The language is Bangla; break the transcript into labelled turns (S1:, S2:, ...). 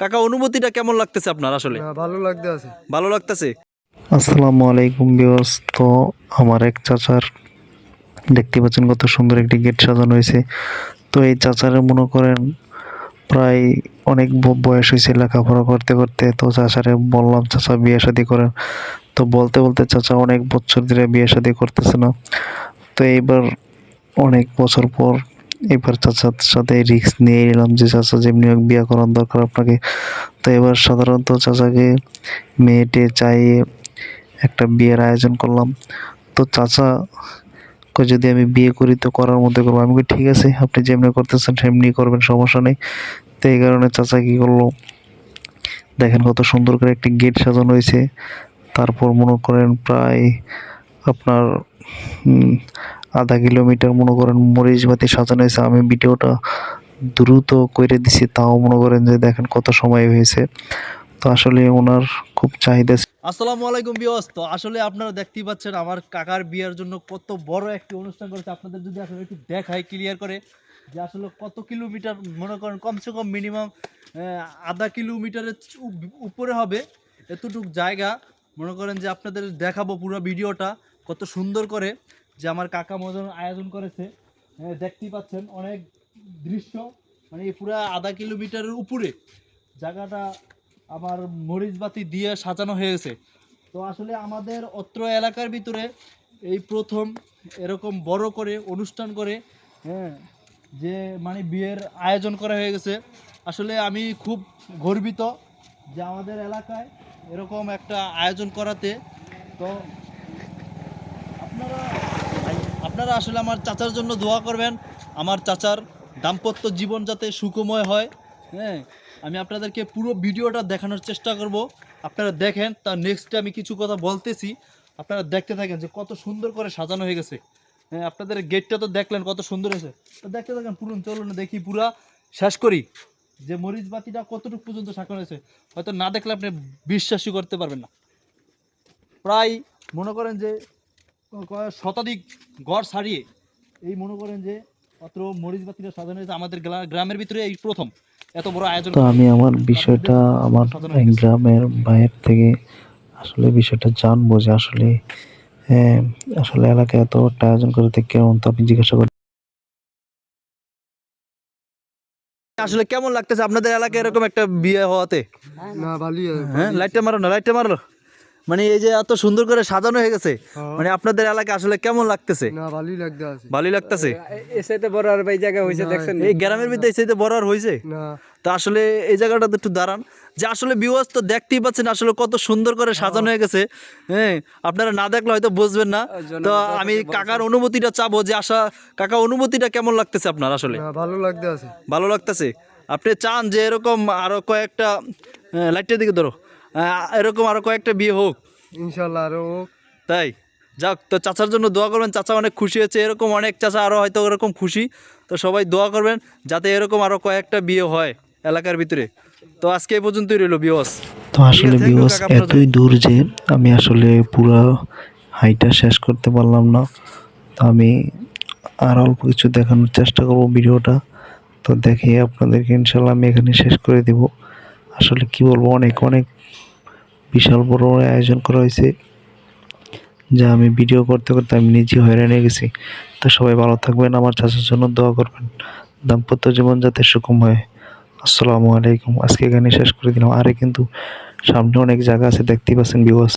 S1: কাকা অনুভূতিটা কেমন লাগতেছে আপনার আসলে?
S2: ভালো লাগতে আছে।
S1: ভালো লাগতেছে?
S3: আসসালামু আলাইকুম বিয়স তো আমার এক চাচার দেখতে পাচ্ছেন কত সুন্দর একটি গেট সাজানো হয়েছে। তো এই চাচারে মনে করেন প্রায় অনেক বয়স হয়েছে লেখাপড়া করতে করতে। তো চাচারে বললাম চাচা বিয়ে শাদি করেন। তো বলতে বলতে চাচা অনেক বছর ধরে বিয়ে শাদি করতেছে না। তো এইবার অনেক বছর পর এবার চাচার সাথে রিস্ক নিয়ে এলাম যে চাচা যেমনি হোক বিয়ে করার দরকার আপনাকে। তো এবার সাধারণত চাচাকে মেয়েটে চাইয়ে একটা বিয়ের আয়োজন করলাম। তো চাচা যদি আমি বিয়ে করি তো করার মধ্যে করব? আমি ঠিক আছে, আপনি যেমনি করতেছেন সেমনি করবেন, সমস্যা নেই। তো এই কারণে চাচা কী করল, দেখেন কত সুন্দর করে একটি গেট সাজানো হয়েছে। তারপর মনে করেন প্রায় আপনার আধা কিলোমিটার মনে করেন মরিচ বাতি সাজানো হয়েছে। আমি ভিডিওটা দ্রুত করে দিছি, তাও মনে করেন যে দেখেন কত সময় হয়েছে। তো আসলে ওনার খুব চাহিদা
S1: আসসালামু আলাইকুম বিয়স তো আসলে আপনারা দেখতেই পাচ্ছেন আমার কাকার বিয়ের জন্য কত বড় একটি অনুষ্ঠান করেছে। আপনাদের যদি আসলে একটু দেখাই ক্লিয়ার করে, যে আসলে কত কিলোমিটার মনে করেন কমসে কম মিনিমাম আধা কিলোমিটারের উপরে হবে এতটুক জায়গা। মনে করেন যে আপনাদের দেখাবো পুরো ভিডিওটা, কত সুন্দর করে। যে আমার কাকা মজন আয়োজন করেছে হ্যাঁ, দেখতেই পাচ্ছেন অনেক দৃশ্য মানে পুরা আধা কিলোমিটারের উপরে জায়গাটা আমার মরিচ বাতি দিয়ে সাজানো হয়েছে। তো আসলে আমাদের অত্র এলাকার ভিতরে এই প্রথম এরকম বড় করে অনুষ্ঠান করে হ্যাঁ যে মানে বিয়ের আয়োজন করা হয়ে গেছে। আসলে আমি খুব গর্বিত যে আমাদের এলাকায় এরকম একটা আয়োজন করাতে। তো আপনারা আপনারা আসলে আমার চাচার জন্য দোয়া করবেন। আমার চাচার দাম্পত্য জীবন যাতে সুখময় হয়। হ্যাঁ আমি আপনাদেরকে পুরো ভিডিওটা দেখানোর চেষ্টা করব। আপনারা দেখেন, তার নেক্সটে আমি কিছু কথা বলতেছি। আপনারা দেখতে থাকেন যে কত সুন্দর করে সাজানো হয়ে গেছে। হ্যাঁ আপনাদের গেটটা তো দেখলেন কত সুন্দর হয়েছে। তো দেখতে থাকেন পুরো চলুন, দেখি পুরা শেষ করি। যে মরিচ বাতিটা কতটুকু পর্যন্ত সাজানো হয়েছে, হয়তো না দেখলে আপনি বিশ্বাসই করতে পারবেন না। প্রায় মনে করেন যে শতাধিক গড় ছাড়িয়ে এই মনে করেন যে অত্র মরিচ বাতিটা সাজানো হয়েছে আমাদের গ্রা- গ্রামের ভিতরে এই প্রথম এত বড় আয়োজন
S3: তো আমি আমার বিষয়টা আমার গ্রামের ভাইয়ের থেকে আসলে বিষয়টা জানব যে আসলে হ্যাঁ, আসলে এলাকায় এত আয়োজন করতে কেমন তো আমি জিজ্ঞাসা করেন
S1: আসলে কেমন লাগতেছে আপনাদের এলাকায় এরকম একটা বিয়ে হওয়াতে?
S2: না ভালোই
S1: হ্যাঁ লাইটটা মারো না লাইটটা মারো। মানে এই যে এত সুন্দর করে সাজানো হয়ে গেছে
S2: হ্যাঁ।
S1: মানে আপনাদের এলাকায় আসলে কেমন লাগতেছে?
S2: না ভালোই লাগতে
S1: ভালোই লাগতেছে?
S4: এসাইতে বড় আর ভাই জায়গা হয়েছে দেখছেন?
S1: এই গ্রামের ভিতরে এই সাইডে বড় আর হয়েছে?
S2: না।
S1: তো আসলে এই জায়গাটাতে একটু দাঁড়ান। যে আসলে ভিউয়ার্স তো দেখতেই পাচ্ছেন আসলে কত সুন্দর করে সাজানো হয়ে গেছে। হ্যাঁ আপনারা না দেখলে হয়তো বুঝবেন না। তো আমি কাকার অনুমতিটা চাবো যে আসা কাকা অনুমতিটা কেমন লাগতেছে আপনার আসলে?
S2: ভালো লাগতে আছে
S1: ভালো লাগতেছে। আপনি চান যে এরকম আরও কয়েকটা লাইটের দিকে ধরো। এরকম আরও কয়েকটা বিয়ে হোক।
S2: ইনশাল্লাহ আরও হোক।
S1: তাই? যাক তো চাচার জন্য দোয়া করবেন চাচা অনেক খুশি হয়েছে এরকম অনেক চাচা আরও হয়তো এরকম খুশি। তো সবাই দোয়া করবেন যাতে এরকম আরও কয়েকটা বিয়ে হয় এলাকার ভিতরে। তো আজকে এই পর্যন্তই রইল বিয়স
S3: তো আসলে
S1: আপনার
S3: এতই দূর যে আমি আসলে পুরো হাইটা শেষ করতে পারলাম না। তো আমি আর অল্প কিছু দেখানোর চেষ্টা করব ভিডিওটা। তো দেখে আপনাদেরকে ইনশাল্লাহ আমি এখানে শেষ করে দেব। আসলে কি বলব অনেক অনেক বিশাল বড় আয়োজন করা হয়েছে, যা আমি ভিডিও করতে করতে আমি নিজে হয়রান হয়ে গেছি। তো সবাই ভালো থাকবেন, আমার চাষের জন্য দোয়া করবেন। দাম্পত্য জীবন যাতে সুকুম হয়। আসসালামু আলাইকুম। আজকে এখানে শেষ করে দিলাম। আরে কিন্তু সামনে অনেক জায়গা আছে, দেখতেই পাচ্ছেন বিবাস